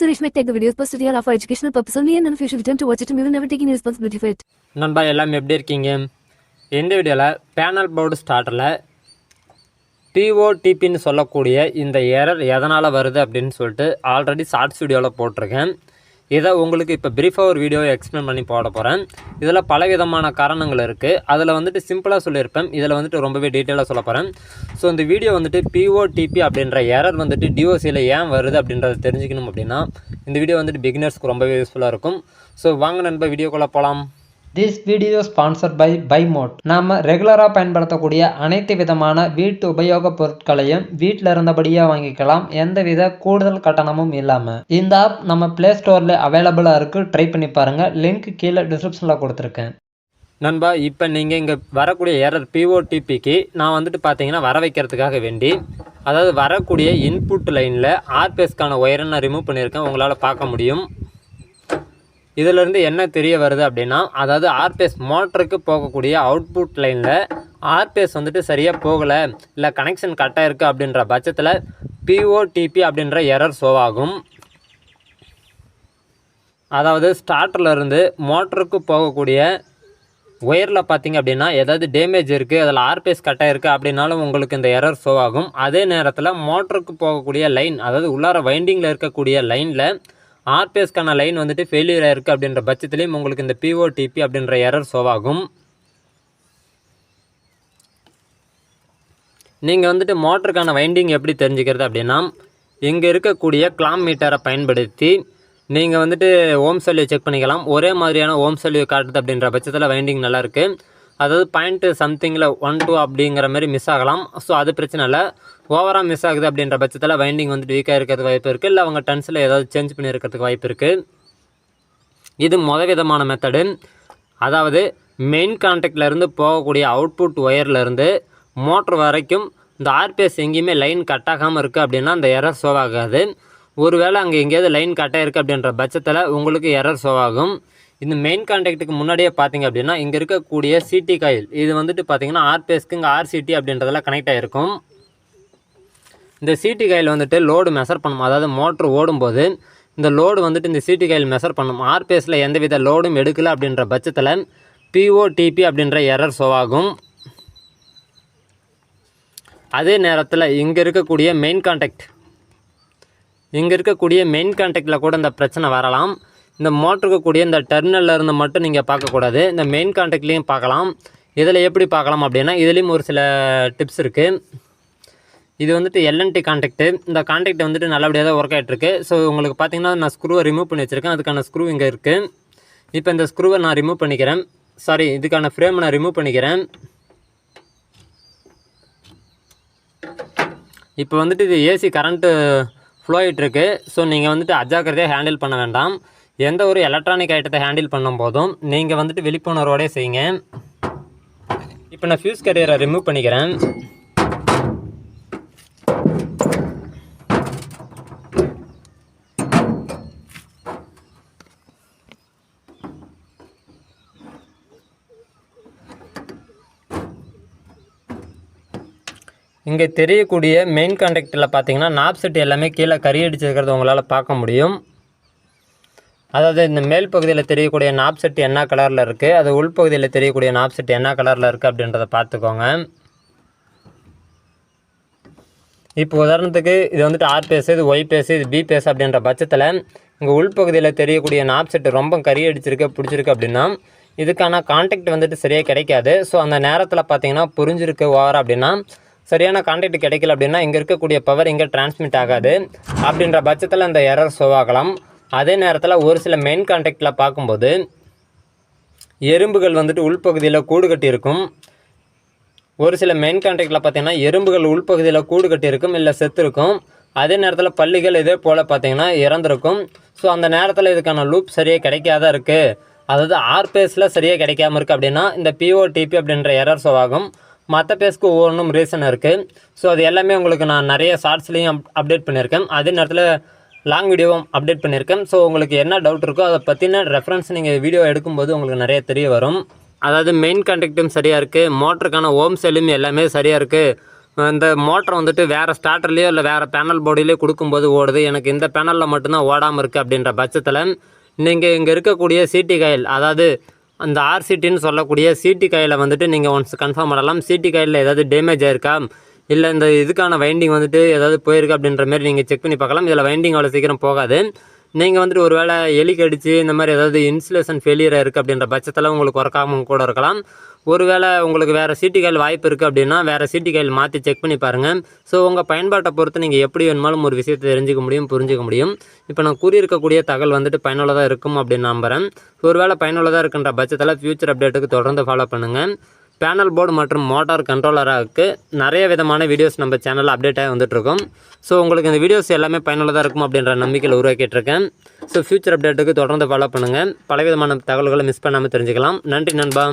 Suresh might take the videos posted here are for educational purpose only and none of you should attempt to watch it and we will never take any responsibility for it. நண்பா எல்லாம் எப்படி இருக்கீங்க இந்த வீடியோவில் panel board ஸ்டார்டரில் டிஓடிபின்னு சொல்லக்கூடிய இந்த error எதனால் வருது அப்படின்னு சொல்லிட்டு ஆல்ரெடி ஷார்ட்ஸ் வீடியோவில் போட்டிருக்கேன் இதை உங்களுக்கு இப்போ பிரீஃபாக ஒரு வீடியோவை எக்ஸ்பிளைன் பண்ணி போட போகிறேன் இதில் பல விதமான காரணங்கள் இருக்குது அதில் வந்துட்டு சிம்பிளாக சொல்லியிருப்பேன். இதில் வந்துட்டு ரொம்பவே டீட்டெயிலாக சொல்ல போகிறேன் ஸோ இந்த வீடியோ வந்துட்டு பிஓடிபி அப்படின்ற எரர் வந்துட்டு டிஓசியில் ஏன் வருது அப்படின்றத தெரிஞ்சுக்கணும் அப்படின்னா இந்த வீடியோ வந்துட்டு பிகினர்ஸ்க்கு ரொம்பவே யூஸ்ஃபுல்லாக இருக்கும். ஸோ வாங்க நண்பர் வீடியோக்குள்ளே போகலாம் திஸ் வீடியோ ஸ்பான்சர் பை பைமோட் நாம் ரெகுலராக பயன்படுத்தக்கூடிய அனைத்து விதமான வீட்டு உபயோகப் பொருட்களையும் வீட்டில் இருந்தபடியே வாங்கிக்கலாம். எந்தவித கூடுதல் கட்டணமும் இல்லாமல் இந்த ஆப் நம்ம ப்ளே ஸ்டோரில் அவைலபிளாக இருக்குது ட்ரை பண்ணி பாருங்கள் லிங்க் கீழே டிஸ்கிரிப்ஷனில் கொடுத்துருக்கேன். நண்பா இப்போ நீங்கள் இங்கே வரக்கூடிய எரர் பிஓடிபிக்கு நான் வந்துட்டு பார்த்தீங்கன்னா வர வைக்கிறதுக்காக வேண்டி அதாவது வரக்கூடிய இன்புட் லைனில் ஆர்பிஎஸ்க்கான ஒயரை நான் ரிமூவ் பண்ணியிருக்கேன். உங்களால் பார்க்க முடியும். இதிலிருந்து என்ன தெரிய வருது அப்படின்னா அதாவது ஆர்பிஎஸ் மோட்டருக்கு போகக்கூடிய அவுட்புட் லைனில் ஆர்பிஎஸ் வந்துட்டு சரியாக போகலை இல்லை கனெக்ஷன் கட்டாக இருக்குது அப்படின்ற பட்சத்தில் பிஓடிபி அப்படின்ற எரர் ஆகும். அதாவது ஸ்டார்டர்லேருந்து மோட்டருக்கு போகக்கூடிய ஒயரில் பார்த்தீங்க அப்படின்னா ஏதாவது டேமேஜ் இருக்குது அதில் ஆர்பிஎஸ் கட்டாக இருக்குது அப்படின்னாலும் உங்களுக்கு இந்த எரர் ஷோ ஆகும். அதே நேரத்தில் மோட்டருக்கு போகக்கூடிய லைன் அதாவது உள்ளார வைண்டிங்கில் இருக்கக்கூடிய லைனில் ஆர்பிஎஸ்க்கான லைன் வந்துட்டு ஃபெயிலியர் ஆயிருக்கு அப்படின்ற பட்சத்துலேயும் உங்களுக்கு இந்த பிஓடிபி அப்படின்ற எரர் சோவாகும் நீங்கள் வந்துட்டு மோட்டருக்கான வைண்டிங் எப்படி தெரிஞ்சுக்கிறது அப்படின்னா இங்கே இருக்கக்கூடிய கிளாம் மீட்டரை பயன்படுத்தி நீங்கள் வந்துட்டு ஓம் சல்யூ செக் பண்ணிக்கலாம். ஒரே மாதிரியான ஓம் சல்யூ காட்டுது அப்படின்ற பட்சத்தில் வைண்டிங் நல்லா இருக்குது அதாவது பாயிண்ட்டு சம்திங்கில் ஒன் டூ அப்படிங்கிற மாதிரி மிஸ் ஆகலாம். ஸோ அது பிரச்சனை இல்லை. ஓவராக மிஸ் ஆகுது அப்படின்ற பட்சத்தில் வைண்டிங் வந்துட்டு வீக்காக இருக்கிறதுக்கு வாய்ப்பு இருக்குது இல்லை அவங்க டன்ஸில் ஏதாவது சேஞ்ச் பண்ணி இருக்கிறதுக்கு வாய்ப்பு இருக்குது இது முத விதமான மெத்தடு அதாவது மெயின் கான்டாக்ட்லேருந்து போகக்கூடிய அவுட்புட் ஒயர்லேருந்து மோட்ரு வரைக்கும் இந்த ஆர்பிஎஸ் எங்கேயுமே லைன் கட் ஆகாமல் இருக்குது அப்படின்னா அந்த எரர் ஷோ ஆகாது. ஒருவேளை அங்கே எங்கேயாவது லைன் கட்டாக இருக்குது அப்படின்ற பட்சத்தில் உங்களுக்கு எரர் ஷோ ஆகும். இந்த மெயின் கான்டாக்ட்டுக்கு முன்னாடியே பார்த்தீங்க அப்படின்னா இங்கே இருக்கக்கூடிய சிடி காயில் இது வந்துட்டு பார்த்தீங்கன்னா ஆர்பிஎஸ்க்கு இங்கே ஆர்சிடி அப்படின்றதெல்லாம் கனெக்ட் ஆகிருக்கும் இந்த சீட்டு காயில் வந்துட்டு லோடு மெஷர் பண்ணும். அதாவது மோட்ரு ஓடும்போது இந்த லோடு வந்துட்டு இந்த சீட்டு காயில் மெஷர் பண்ணும். ஆர்பிஎஸில் எந்தவித லோடும் எடுக்கலை அப்படின்ற பட்சத்தில் பிஓடிபி அப்படின்ற எரர் ஷோ ஆகும். அதே நேரத்தில் இங்கே இருக்கக்கூடிய மெயின் கான்டாக்ட் இங்கே இருக்கக்கூடிய மெயின் கான்டாக்டில் கூட இந்த பிரச்சனை வரலாம். இந்த மோட்டருக்கு கூடிய இந்த டெர்மினலில் இருந்து மட்டும் நீங்கள் பார்க்கக்கூடாது இந்த மெயின் கான்டாக்ட்லேயும் பார்க்கலாம். இதில் எப்படி பார்க்கலாம் அப்படின்னா இதுலேயும் ஒரு சில டிப்ஸ் இருக்குது இது வந்துட்டு எல்என்டி கான்டாக்ட்டு இந்த கான்டாக்ட் வந்துட்டு நல்லபடியாக தான் ஒர்க் ஆகிட்டுருக்கு ஸோ உங்களுக்கு பார்த்தீங்கன்னா நான் ஸ்க்ரூவை ரிமூவ் பண்ணி வச்சுருக்கேன். அதுக்கான ஸ்க்ரூ இங்கே இருக்குது இப்போ இந்த ஸ்க்ரூவை நான் ரிமூவ் பண்ணிக்கிறேன். சாரி இதுக்கான ஃப்ரேமை நான் ரிமூவ் பண்ணிக்கிறேன். இப்போ வந்துட்டு இது ஏசி கரண்ட்டு ஃப்ளோ ஆகிட்டுருக்கு ஸோ நீங்கள் வந்துட்டு அஜாக்கிரதையாக ஹேண்டில் பண்ண வேண்டாம். எந்த ஒரு எலக்ட்ரானிக் ஐட்டத்தை ஹேண்டில் பண்ணும் போதும் நீங்கள் வந்துட்டு விழிப்புணர்வோடய செய்யுங்க. இப்போ நான் ஃபியூஸ் கரியரை ரிமூவ் பண்ணிக்கிறேன். இங்கே தெரியக்கூடிய மெயின் கான்டாக்டில் பார்த்தீங்கன்னா நாப் செட் எல்லாமே கீழே கறி அடிச்சிருக்கிறது உங்களால் பார்க்க முடியும். அதாவது இந்த மேல் பகுதியில் தெரியக்கூடிய நாப் செட் என்ன கலரில் இருக்குது அது உள்பகுதியில் தெரியக்கூடிய நாப் செட் என்ன கலரில் இருக்குது அப்படின்றத பார்த்துக்கோங்க. இப்போ உதாரணத்துக்கு இது வந்துட்டு ஆர் பேஸ் இது ஒய் பேஸ் இது பி பேஸ் அப்படின்ற பட்சத்தில் இங்கே உள்பகுதியில் தெரியக்கூடிய நாப் செட்டு ரொம்ப கறி அடிச்சிருக்கு பிடிச்சிருக்கு அப்படின்னா இதுக்கான கான்டாக்ட் வந்துட்டு சரியாக கிடைக்காது. ஸோ அந்த நேரத்தில் பார்த்தீங்கன்னா புரிஞ்சிருக்கு ஓவர் அப்படின்னா சரியான கான்டாக்ட் கிடைக்கல அப்படின்னா இங்கே இருக்கக்கூடிய பவர் இங்கே டிரான்ஸ்மிட் ஆகாது. அப்படின்ற பட்சத்தில் அந்த எரர் ஷோ ஆகலாம். அதே நேரத்தில் ஒரு சில மெயின் கான்டாக்டில் பார்க்கும்போது எறும்புகள் வந்துட்டு உள்பகுதியில் கூடு கட்டியிருக்கும் ஒரு சில மெயின் கான்டாக்டில் பார்த்தீங்கன்னா எறும்புகள் உள்பகுதியில் கூடு கட்டியிருக்கும் இல்லை செத்துருக்கும் அதே நேரத்தில் பள்ளிகள் இதே போல் பார்த்தீங்கன்னா இறந்துருக்கும். ஸோ அந்த நேரத்தில் இதுக்கான லூப் சரியாக கிடைக்காத இருக்குது அதாவது ஆர்பேஸில் சரியாக கிடைக்காம இருக்குது அப்படின்னா இந்த பிஓடிபி அப்படின்ற எரர் ஷோ ஆகும். மற்ற பேஸ்க்கு ஒவ்வொன்றும் ரீசன் இருக்குது ஸோ அது எல்லாமே உங்களுக்கு நான் நிறைய ஷார்ட்ஸ்லேயும் அப் அப்டேட் பண்ணியிருக்கேன். அதே நேரத்தில் லாங் வீடியோவும் அப்டேட் பண்ணியிருக்கேன். ஸோ உங்களுக்கு என்ன டவுட் இருக்கோ அதை பற்றின ரெஃபரன்ஸ் நீங்கள் வீடியோ எடுக்கும்போது உங்களுக்கு நிறைய தெரிய வரும். அதாவது மெயின் கான்டாக்டும் சரியாக இருக்குது மோட்டருக்கான ஓம் செல்லும் எல்லாமே சரியாக இருக்குது இந்த மோட்டர் வந்துட்டு வேறு ஸ்டார்டர்லேயோ இல்லை வேறு பேனல் போர்டிலேயோ கொடுக்கும்போது ஓடுது. எனக்கு இந்த பேனலில் மட்டும்தான் ஓடாமல் இருக்குது அப்படின்ற பட்சத்தில் நீங்கள் இங்கே இருக்கக்கூடிய சிடி காயில் அதாவது அந்த ஆர்சிட்டின்னு சொல்லக்கூடிய சிடி கையில் வந்துட்டு நீங்கள் ஒன்ஸ் கன்ஃபார்ம் பண்ணலாம். சிடி கையில் ஏதாவது டேமேஜ் ஆயிருக்கா? இல்லை இந்த இதுக்கான வைண்டிங் வந்துட்டு ஏதாவது போயிருக்கு அப்படின்ற மாதிரி நீங்கள் செக் பண்ணி பார்க்கலாம். இதில் வைண்டிங் அவ்வளோ சீக்கிரம் போகாது. நீங்கள் வந்துட்டு ஒரு வேளை எலி கடிச்சு இந்த மாதிரி ஏதாவது இன்சுலேஷன் ஃபெயிலியராக இருக்குது அப்படின்ற பட்சத்தில் உங்களுக்கு ஒர்க்காகவும் கூட இருக்கலாம். ஒருவேளை உங்களுக்கு வேறு சீட்டி கையில் வாய்ப்பு இருக்குது அப்படின்னா வேறு சீட்டி மாற்றி செக் பண்ணி பாருங்கள் ஸோ உங்கள் பயன்பாட்டை பொறுத்து நீங்கள் எப்படி வேணுமாலும் ஒரு விஷயத்தை தெரிஞ்சுக்க முடியும் புரிஞ்சுக்க முடியும். இப்போ நான் கூறியிருக்கக்கூடிய தகவல் வந்துட்டு பயனுள்ளதாக இருக்கும் அப்படின்னு நம்புகிறேன் ஒருவேளை பயனுள்ளதாக இருக்கின்ற பட்சத்தில் ஃபியூச்சர் அப்டேட்டுக்கு தொடர்ந்து ஃபாலோ பண்ணுங்கள் பேனல் போர்டு மற்றும் மோட்டார் கண்ட்ரோலராக நிறைய விதமான வீடியோஸ் நம்ம சேனலில் அப்டேட்டாக வந்துட்டுருக்கோம். ஸோ உங்களுக்கு இந்த வீடியோஸ் எல்லாமே பயனுள்ளதாக இருக்கும் அப்படின்ற நம்பிக்கையில் உருவாக்கிட்டு ஸோ ஃபியூச்சர் அப்டேட்டுக்கு தொடர்ந்து ஃபாலோ பண்ணுங்கள் பல விதமான தகவல்களை மிஸ் பண்ணாமல் தெரிஞ்சுக்கலாம். நன்றி நண்பா.